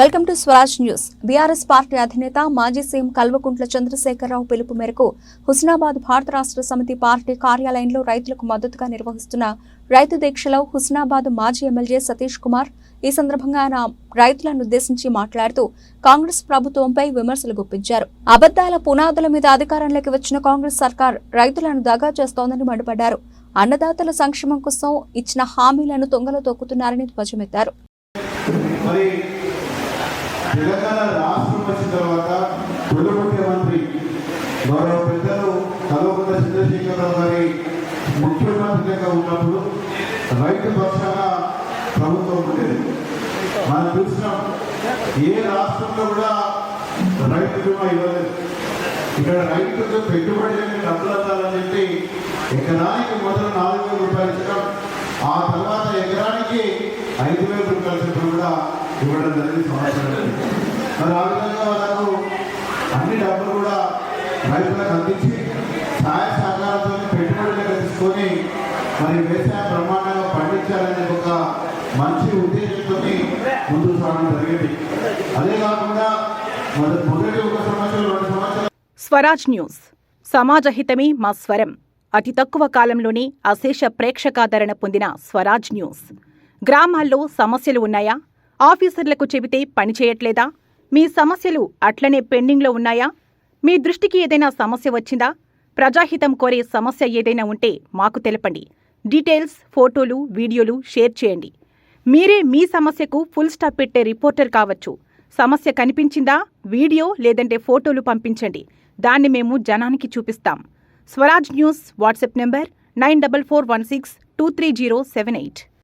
Welcome to Swaraj news. BRS party అధినేత మాజీ CM Kalvakuntla Chandrashekar Rao పిలుపు మేరకు హుస్నాబాద్ భారత రాష్ట్ర సమితి పార్టీ కార్యాలయంలో రైతులకు మద్దతుగా నిర్వహిస్తున్న రైతు దీక్షలో హుస్నాబాద్ మాజీ ఎమ్మెల్యే సతీష్ కుమార్ ఈ సందర్భంగా ఆయన రైతులను ఉద్దేశించి మాట్లాడుతూ కాంగ్రెస్ ప్రభుత్వంపై విమర్శలు గుప్పించారు. అబద్దాల పునాదుల మీద అధికారంలోకి వచ్చిన కాంగ్రెస్ సర్కార్ రైతులను దగా చేస్తోందని మండిపడ్డారు. అన్నదాతల సంక్షేమం కోసం ఇచ్చిన హామీలను తొంగలో తొక్కుతున్నారని ధ్వజమెత్తారు. తెలంగాణ రాష్ట్రం వచ్చిన తర్వాత తొలి ముఖ్యమంత్రి మరో పెద్దలు కల్వకుంట్ల చంద్రశేఖరరావు గారి ముఖ్యమంత్రిగా ఉన్నప్పుడు రైతు పక్షాన ప్రభుత్వం ఉండేది. మనం చూసినాం ఏ రాష్ట్రంలో కూడా రైతు బీమా ఇవ్వలేదు. ఇక్కడ రైతుకు పెట్టుబడి లేని డబ్బులు అందాలని చెప్పి ఎకరానికి మొదలు నాలుగు వేల రూపాయలు ఇచ్చడం ఆ తర్వాత ఎకరానికి ఐదు వేల రూపాయలు చొప్పున కూడా ఇవ్వడం జరిగింది. సంవత్సరం మరి ఆ విధంగా వాళ్ళకు అన్ని డబ్బులు కూడా రైతులకు అందించి సహాయ సహకారంతో పెట్టుబడులు తీసుకొని మరి వ్యవసాయ బ్రహ్మాండంగా పండించాలనే ఒక మంచి ఉద్దేశంతో ముందుకు సాగడం జరిగింది. అదే కాకుండా మొదటి ఒక సంవత్సరం రెండు సంవత్సరాలు స్వరాజ్ న్యూస్. సమాజహితమే మా స్వరం. అతి తక్కువ కాలంలోనే అశేష ప్రేక్షకాదరణ పొందిన స్వరాజ్ న్యూస్. గ్రామాల్లో సమస్యలు ఉన్నాయా? ఆఫీసర్లకు చెబితే పనిచేయట్లేదా మీ సమస్యలు అట్లనే పెండింగ్లో ఉన్నాయా? మీ దృష్టికి ఏదైనా సమస్య వచ్చిందా? ప్రజాహితం కోరే సమస్య ఏదైనా ఉంటే మాకు తెలపండి. డీటెయిల్స్ ఫోటోలు వీడియోలు షేర్ చేయండి. మీరే మీ సమస్యకు ఫుల్ స్టాప్ పెట్టే రిపోర్టర్ కావచ్చు. సమస్య కనిపించిందా? వీడియో లేదంటే ఫోటోలు పంపించండి. దాన్ని మేము జనానికి చూపిస్తాం. Swaraj news WhatsApp number nine double four one six two three zero seven eight.